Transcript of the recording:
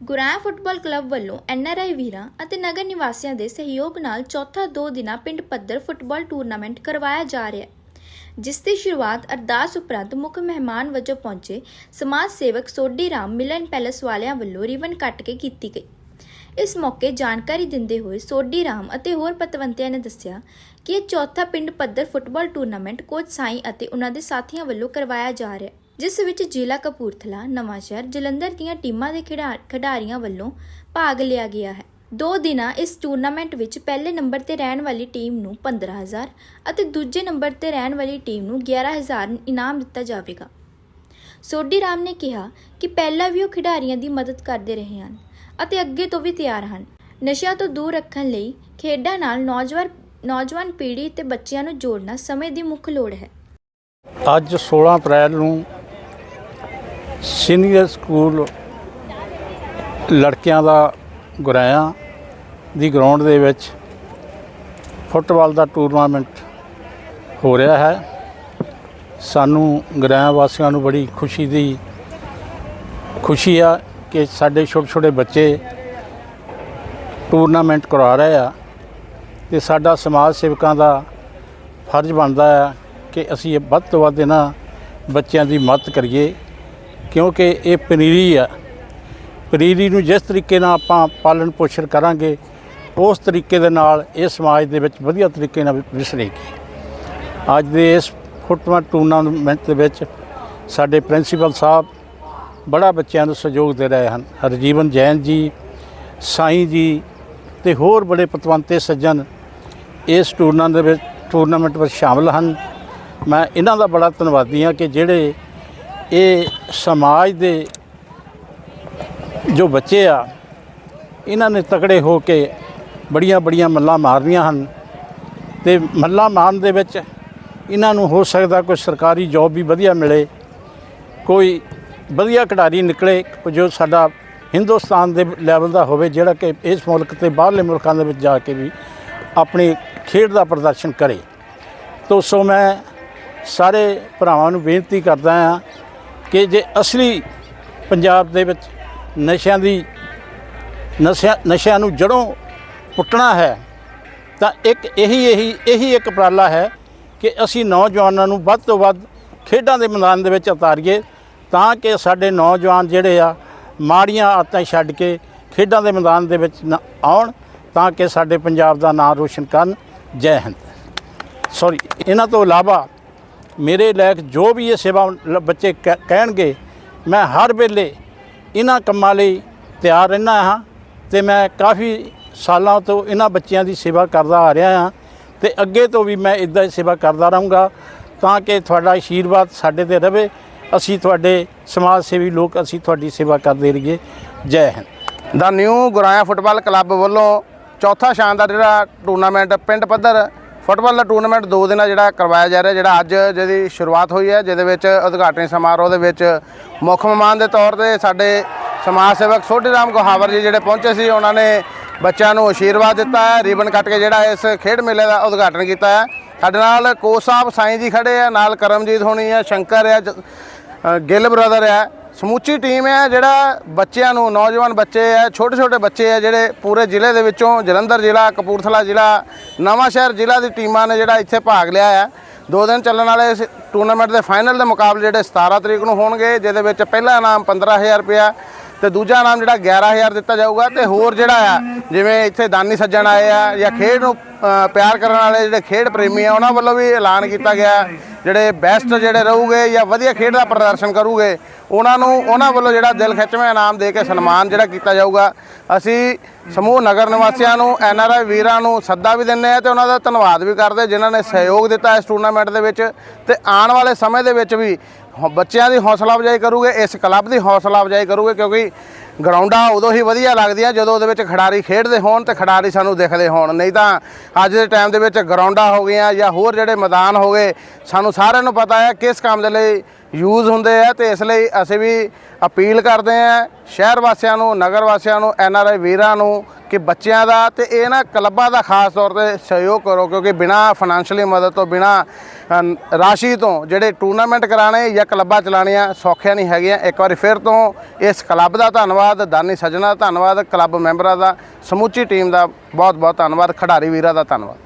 ਗੁਰਾਇਆ football club ਵੱਲੋਂ NRI ਵੀਰਾਂ ਅਤੇ ਨਗਰ ਨਿਵਾਸੀਆਂ ਦੇ ਸਹਿਯੋਗ ਨਾਲ ਚੌਥਾ ਦੋ ਦਿਨਾਂ ਪਿੰਡ ਪੱਧਰ ਫੁੱਟਬਾਲ ਟੂਰਨਾਮੈਂਟ ਕਰਵਾਇਆ ਜਾ ਰਿਹਾ ਹੈ, ਜਿਸ ਦੀ ਸ਼ੁਰੂਆਤ ਅਰਦਾਸ ਉਪਰੰਤ ਮੁੱਖ ਮਹਿਮਾਨ ਵਜੋਂ ਪਹੁੰਚੇ ਸਮਾਜ ਸੇਵਕ ਸੋਢੀ ਰਾਮ ਮਿਲਨ ਪੈਲਸ ਵਾਲਿਆਂ ਵੱਲੋਂ ਰਿਬਨ ਕੱਟ ਕੇ ਕੀਤੀ ਗਈ। ਇਸ ਮੌਕੇ ਜਾਣਕਾਰੀ ਦਿੰਦੇ ਹੋਏ ਸੋਢੀ ਰਾਮ ਅਤੇ ਹੋਰ ਪਤਵੰਤਿਆਂ ਨੇ ਦੱਸਿਆ ਕਿ ਇਹ ਚੌਥਾ ਪਿੰਡ ਪੱਧਰ ਫੁੱਟਬਾਲ ਟੂਰਨਾਮੈਂਟ ਕੋਚ ਸਾਈ ਅਤੇ ਉਹਨਾਂ ਦੇ ਸਾਥੀਆਂ ਵੱਲੋਂ ਕਰਵਾਇਆ ਜਾ ਰਿਹਾ ਹੈ। ਜਿਸ ਵਿੱਚ ਜ਼ਿਲ੍ਹਾ ਕਪੂਰਥਲਾ, ਨਵਾਂਸ਼ਹਿਰ, ਜਲੰਧਰ ਦੀਆਂ ਟੀਮਾਂ ਦੇ ਖਿਡਾ- ਖਿਡਾਰੀਆਂ ਵੱਲੋਂ ਭਾਗ ਲਿਆ ਗਿਆ ਹੈ। ਦੋ ਦਿਨਾਂ ਇਸ ਟੂਰਨਾਮੈਂਟ ਵਿੱਚ ਪਹਿਲੇ ਨੰਬਰ ਤੇ ਰਹਿਣ ਵਾਲੀ ਟੀਮ ਨੂੰ 15000 ਅਤੇ ਦੂਜੇ ਨੰਬਰ ਤੇ ਰਹਿਣ ਵਾਲੀ ਟੀਮ ਨੂੰ 11000 ਇਨਾਮ ਦਿੱਤਾ ਜਾਵੇਗਾ। ਸੋਢੀ ਰਾਮ ਨੇ ਕਿਹਾ ਕਿ ਪਹਿਲਾਂ ਵੀ ਉਹ ਖਿਡਾਰੀਆਂ ਦੀ ਮਦਦ ਕਰਦੇ ਰਹੇ ਹਨ ਅਤੇ ਅੱਗੇ ਤੋਂ ਵੀ ਤਿਆਰ ਹਨ। ਨਸ਼ਿਆਂ ਤੋਂ ਦੂਰ ਰੱਖਣ ਲਈ ਖੇਡਾਂ ਨਾਲ ਨੌਜਵਾਨ ਨੌਜਵਾਨ ਪੀੜ੍ਹੀ ਤੇ ਬੱਚਿਆਂ ਨੂੰ ਜੋੜਨਾ ਸਮੇਂ ਦੀ ਮੁੱਖ ਲੋੜ ਹੈ। ਅੱਜ 16 ਅਪ੍ਰੈਲ ਨੂੰ ਸੀਨੀਅਰ ਸਕੂਲ ਲੜਕਿਆਂ ਦਾ ਗੁਰਾਇਆ ਦੀ ਗਰਾਊਂਡ ਦੇ ਵਿੱਚ ਫੁੱਟਬਾਲ ਦਾ ਟੂਰਨਾਮੈਂਟ ਹੋ ਰਿਹਾ ਹੈ। ਸਾਨੂੰ ਗੁਰਾਇਆ ਵਾਸੀਆਂ ਨੂੰ ਬੜੀ ਖੁਸ਼ੀ ਦੀ ਖੁਸ਼ੀ ਆ ਕਿ ਸਾਡੇ ਛੋਟੇ ਛੋਟੇ ਬੱਚੇ ਟੂਰਨਾਮੈਂਟ ਕਰਵਾ ਰਹੇ ਆ ਤੇ ਸਾਡਾ ਸਮਾਜ ਸੇਵਕਾਂ ਦਾ ਫਰਜ਼ ਬਣਦਾ ਹੈ ਕਿ ਅਸੀਂ ਇਹ ਵੱਧ ਤੋਂ ਵੱਧ ਇਹਨਾਂ ਬੱਚਿਆਂ ਦੀ ਮਦਦ ਕਰੀਏ। ਕਿਉਂਕਿ ਇਹ ਪਨੀਰੀ ਆ। ਪਨੀਰੀ ਨੂੰ ਜਿਸ ਤਰੀਕੇ ਨਾਲ ਆਪਾਂ ਪਾਲਣ ਪੋਸ਼ਣ ਕਰਾਂਗੇ, ਉਸ ਤਰੀਕੇ ਦੇ ਨਾਲ ਇਹ ਸਮਾਜ ਦੇ ਵਿੱਚ ਵਧੀਆ ਤਰੀਕੇ ਨਾਲ ਵਿਸਰੇਗੀ। ਅੱਜ ਦੇ ਇਸ ਫੁੱਟਬਾਲ ਟੂਰਨਾਮੈਂਟ ਦੇ ਵਿੱਚ ਸਾਡੇ ਪ੍ਰਿੰਸੀਪਲ ਸਾਹਿਬ ਬੜਾ ਬੱਚਿਆਂ ਨੂੰ ਸਹਿਯੋਗ ਦੇ ਰਹੇ ਹਨ। ਹਰਜੀਵਨ ਜੈਨ ਜੀ, ਸਾਈਂ ਜੀ ਤੇ ਹੋਰ ਬੜੇ ਪਤਵੰਤੇ ਸੱਜਣ ਇਸ ਟੂਰਨਾਮੈਂਟ ਦੇ ਵਿੱਚ ਟੂਰਨਾਮੈਂਟ ਵਿੱਚ ਸ਼ਾਮਲ ਹਨ। ਮੈਂ ਇਹਨਾਂ ਦਾ ਬੜਾ ਧੰਨਵਾਦੀ ਹਾਂ ਕਿ ਜਿਹੜੇ ਇਹ ਸਮਾਜ ਦੇ ਜੋ ਬੱਚੇ ਆ, ਇਹਨਾਂ ਨੇ ਤਕੜੇ ਹੋ ਕੇ ਬੜੀਆਂ ਬੜੀਆਂ ਮੱਲਾਂ ਮਾਰਨੀਆਂ ਹਨ ਤੇ ਮੱਲਾਂ ਮਾਰਨ ਦੇ ਵਿੱਚ ਇਹਨਾਂ ਨੂੰ ਹੋ ਸਕਦਾ ਕੋਈ ਸਰਕਾਰੀ ਜੌਬ ਵੀ ਵਧੀਆ ਮਿਲੇ, ਕੋਈ ਵਧੀਆ ਖਿਡਾਰੀ ਨਿਕਲੇ ਜੋ ਸਾਡਾ ਹਿੰਦੁਸਤਾਨ ਦੇ ਲੈਵਲ ਦਾ ਹੋਵੇ ਜਿਹੜਾ ਕਿ ਇਸ ਮੁਲਕ ਤੇ ਬਾਹਰਲੇ ਮੁਲਕਾਂ ਦੇ ਵਿੱਚ ਜਾ ਕੇ ਵੀ ਆਪਣੀ ਖੇਡ ਦਾ ਪ੍ਰਦਰਸ਼ਨ ਕਰੇ। ਤੋ ਸੋ ਮੈਂ ਸਾਰੇ ਭਰਾਵਾਂ ਨੂੰ ਬੇਨਤੀ ਕਰਦਾ ਹਾਂ ਕਿ ਜੇ ਅਸਲੀ ਪੰਜਾਬ ਦੇ ਵਿੱਚ ਨਸ਼ਿਆਂ ਦੀ ਨਸ਼ਿਆਂ ਨਸ਼ਿਆਂ ਨੂੰ ਜੜੋਂ ਪੁੱਟਣਾ ਹੈ, ਤਾਂ ਇੱਕ ਇਹੀ ਇਹੀ ਇਹੀ ਇੱਕ ਉਪਰਾਲਾ ਹੈ ਕਿ ਅਸੀਂ ਨੌਜਵਾਨਾਂ ਨੂੰ ਵੱਧ ਤੋਂ ਵੱਧ ਖੇਡਾਂ ਦੇ ਮੈਦਾਨ ਦੇ ਵਿੱਚ ਉਤਾਰੀਏ, ਤਾਂ ਕਿ ਸਾਡੇ ਨੌਜਵਾਨ ਜਿਹੜੇ ਆ, ਮਾੜੀਆਂ ਆਦਤਾਂ ਛੱਡ ਕੇ ਖੇਡਾਂ ਦੇ ਮੈਦਾਨ ਦੇ ਵਿੱਚ ਨ- ਆਉਣ, ਤਾਂ ਕਿ ਸਾਡੇ ਪੰਜਾਬ ਦਾ ਨਾਮ ਰੋਸ਼ਨ ਕਰਨ। ਜੈ ਹਿੰਦ। ਸੌਰੀ ਇਹਨਾਂ ਤੋਂ ਇਲਾਵਾ ਮੇਰੇ ਲੈਕ ਜੋ ਵੀ ਇਹ ਸੇਵਾ ਬੱਚੇ ਕਹਿ- ਕਹਿਣਗੇ, ਮੈਂ ਹਰ ਵੇਲੇ ਇਹਨਾਂ ਕੰਮਾਂ ਲਈ ਤਿਆਰ ਰਹਿਣਾ ਹਾਂ ਤੇ ਮੈਂ ਕਾਫੀ ਸਾਲਾਂ ਤੋਂ ਇਹਨਾਂ ਬੱਚਿਆਂ ਦੀ ਸੇਵਾ ਕਰਦਾ ਆ ਰਿਹਾ ਹਾਂ ਤੇ ਅੱਗੇ ਤੋਂ ਵੀ ਮੈਂ ਇਦਾਂ ਹੀ ਸੇਵਾ ਕਰਦਾ ਰਹੂੰਗਾ ਤਾਂ ਕਿ ਤੁਹਾਡਾ ਆਸ਼ੀਰਵਾਦ ਸਾਡੇ ਤੇ ਰਵੇ। ਅਸੀਂ ਤੁਹਾਡੇ ਸਮਾਜ ਸੇਵੀ ਲੋਕ ਅਸੀਂ ਤੁਹਾਡੀ ਸੇਵਾ ਕਰਦੇ ਰਹੀਏ। ਜੈ Hind. The new Guraya football club ਵੱਲੋਂ ਚੌਥਾ ਸ਼ਾਨਦਾਰ ਜਿਹੜਾ ਟੂਰਨਾਮੈਂਟ ਪਿੰਡ ਪੱਧਰ ਫੁੱਟਬਾਲ ਦਾ ਟੂਰਨਾਮੈਂਟ ਦੋ ਦਿਨਾਂ ਜਿਹੜਾ ਕਰਵਾਇਆ ਜਾ ਰਿਹਾ, ਜਿਹੜਾ ਅੱਜ ਜਿਹਦੀ ਸ਼ੁਰੂਆਤ ਹੋਈ ਹੈ, ਜਿਹਦੇ ਵਿੱਚ ਉਦਘਾਟਨੀ ਸਮਾਰੋਹ ਦੇ ਵਿੱਚ ਮੁੱਖ ਮਹਿਮਾਨ ਦੇ ਤੌਰ ਤੇ ਸਾਡੇ ਸਮਾਜ ਸੇਵਕ ਸੋਢੀ ਰਾਮ ਗੁਹਾਵਰ ਜੀ ਜਿਹੜੇ ਪਹੁੰਚੇ ਸੀ, ਉਹਨਾਂ ਨੇ ਬੱਚਿਆਂ ਨੂੰ ਆਸ਼ੀਰਵਾਦ ਦਿੱਤਾ ਹੈ। ਰਿਬਨ ਕੱਟ ਕੇ ਜਿਹੜਾ ਇਸ ਖੇਡ ਮੇਲੇ ਦਾ ਉਦਘਾਟਨ ਕੀਤਾ ਹੈ। ਸਾਡੇ ਨਾਲ ਕੋਚ ਸਾਹਿਬ ਸਾਈਂ ਜੀ ਖੜੇ ਆ, ਨਾਲ ਕਰਮਜੀਤ ਹੋਣੀ ਹੈ ਸ਼ੰਕਰ ਹੈ ਜ- ਗਿੱਲ ਬ੍ਰਦਰ ਹੈ ਸਮੁੱਚੀ ਟੀਮ ਹੈ, ਜਿਹੜਾ ਬੱਚਿਆਂ ਨੂੰ, ਨੌਜਵਾਨ ਬੱਚੇ ਹੈ, ਛੋਟੇ ਛੋਟੇ ਬੱਚੇ ਹੈ, ਜਿਹੜੇ ਪੂਰੇ ਜ਼ਿਲ੍ਹੇ ਦੇ ਵਿੱਚੋਂ ਜਲੰਧਰ ਜ਼ਿਲ੍ਹਾ, ਕਪੂਰਥਲਾ ਜ਼ਿਲ੍ਹਾ ਨਵਾਂਸ਼ਹਿਰ ਜ਼ਿਲ੍ਹਾ ਦੀ ਟੀਮਾਂ ਨੇ ਜਿਹੜਾ ਇੱਥੇ ਭਾਗ ਲਿਆ ਹੈ। ਦੋ ਦਿਨ ਚੱਲਣ ਵਾਲੇ ਇਸ ਟੂਰਨਾਮੈਂਟ ਦੇ ਫਾਈਨਲ ਦੇ ਮੁਕਾਬਲੇ ਜਿਹੜੇ 17 ਤਰੀਕ ਨੂੰ ਹੋਣਗੇ, ਜਿਹਦੇ ਵਿੱਚ ਪਹਿਲਾ ਇਨਾਮ 15000 ਰੁਪਇਆ ਤੇ ਦੂਜਾ ਇਨਾਮ ਜਿਹੜਾ 11000 ਦਿੱਤਾ ਜਾਊਗਾ ਤੇ ਹੋਰ ਜਿਹੜਾ ਆ, ਜਿਵੇਂ ਇੱਥੇ ਦਾਨੀ ਸੱਜਣ ਆਏ ਆ ਜਾਂ ਖੇਡ ਨੂੰ ਪਿਆਰ ਕਰਨ ਵਾਲੇ ਜਿਹੜੇ ਖੇਡ ਪ੍ਰੇਮੀ ਆ, ਉਹਨਾਂ ਵੱਲੋਂ ਵੀ ਐਲਾਨ ਕੀਤਾ ਗਿਆ ਜਿਹੜੇ ਬੈਸਟ ਜਿਹੜੇ ਰਹੂਗੇ ਜਾਂ ਵਧੀਆ ਖੇਡ ਦਾ ਪ੍ਰਦਰਸ਼ਨ ਕਰੂਗੇ, ਉਹਨਾਂ ਨੂੰ ਉਹਨਾਂ ਵੱਲੋਂ ਜਿਹੜਾ ਦਿਲ ਖਿੱਚਵੇਂ ਇਨਾਮ ਦੇ ਕੇ ਸਨਮਾਨ ਜਿਹੜਾ ਕੀਤਾ ਜਾਊਗਾ। ਅਸੀਂ ਸਮੂਹ ਨਗਰ ਨਿਵਾਸੀਆਂ ਨੂੰ ਐੱਨ ਆਰ ਆਈ ਵੀਰਾਂ ਨੂੰ ਸੱਦਾ ਵੀ ਦਿੰਦੇ ਆ ਤੇ ਉਹਨਾਂ ਦਾ ਧੰਨਵਾਦ ਵੀ ਕਰਦੇ ਜਿਨ੍ਹਾਂ ਨੇ ਸਹਿਯੋਗ ਦਿੱਤਾ ਇਸ ਟੂਰਨਾਮੈਂਟ ਦੇ ਵਿੱਚ। ਤੇ ਆਉਣ ਵਾਲੇ ਸਮੇਂ ਦੇ ਵਿੱਚ ਵੀ ਬੱਚਿਆਂ ਦੀ ਹੌਸਲਾ ਅਫਜ਼ਾਈ ਕਰੂਗੇ, ਇਸ ਕਲੱਬ ਦੀ ਹੌਸਲਾ ਅਫਜ਼ਾਈ ਕਰੂਗੇ, ਕਿਉਂਕਿ ਗਰਾਊਂਡਾਂ ਉਦੋਂ ਹੀ ਵਧੀਆ ਲੱਗਦੀਆਂ, ਜਦੋਂ ਉਹਦੇ ਵਿੱਚ ਖਿਡਾਰੀ ਖੇਡਦੇ ਹੋਣ ਤੇ ਖਿਡਾਰੀ ਸਾਨੂੰ ਦਿਖਦੇ ਹੋਣ। ਨਹੀਂ ਤਾਂ ਅੱਜ ਦੇ ਟਾਈਮ ਦੇ ਵਿੱਚ ਗਰਾਊਂਡਾਂ ਹੋ ਗਈਆਂ ਜਾਂ ਹੋਰ ਜਿਹੜੇ ਮੈਦਾਨ ਹੋ ਗਏ, ਸਾਨੂੰ ਸਾਰਿਆਂ ਨੂੰ ਪਤਾ ਹੈ ਕਿਸ ਕੰਮ ਦੇ ਲਈ ਯੂਜ਼ ਹੁੰਦੇ ਆ ਤੇ ਇਸ ਲਈ ਅਸੀਂ ਵੀ ਅਪੀਲ ਕਰਦੇ ਆ ਸ਼ਹਿਰ ਵਾਸੀਆਂ ਨੂੰ, ਨਗਰ ਵਾਸੀਆਂ ਨੂੰ ਐੱਨ ਆਰ ਆਈ ਵੀਰਾਂ ਨੂੰ ਕਿ ਬੱਚਿਆਂ ਦਾ ਤੇ ਇਹ ਨਾ ਕਲੱਬਾਂ ਦਾ ਖਾਸ ਤੌਰ ਤੇ ਸਹਿਯੋਗ ਕਰੋ, ਕਿਉਂਕਿ ਬਿਨਾ ਫਾਈਨੈਂਸ਼ੀਅਲੀ ਮਦਦ ਤੋਂ, ਬਿਨਾ ਰਾਸ਼ੀ ਤੋਂ ਜਿਹੜੇ ਟੂਰਨਾਮੈਂਟ ਕਰਾਣੇ ਜਾਂ ਕਲੱਬਾਂ ਚਲਾਉਣੀਆਂ ਸੌਖੀਆਂ ਨਹੀਂ ਹੈਗੀਆਂ। ਇੱਕ ਵਾਰੀ ਫਿਰ ਤੋਂ ਇਸ ਕਲੱਬ ਦਾ ਧੰਨਵਾਦ, ਦਾਨੀ ਸੱਜਣਾ ਦਾ ਧੰਨਵਾਦ, ਕਲੱਬ ਮੈਂਬਰਾਂ ਦਾ, ਸਮੁੱਚੀ ਟੀਮ ਦਾ ਬਹੁਤ ਬਹੁਤ ਧੰਨਵਾਦ, ਖਿਡਾਰੀ ਵੀਰਾਂ ਦਾ ਧੰਨਵਾਦ।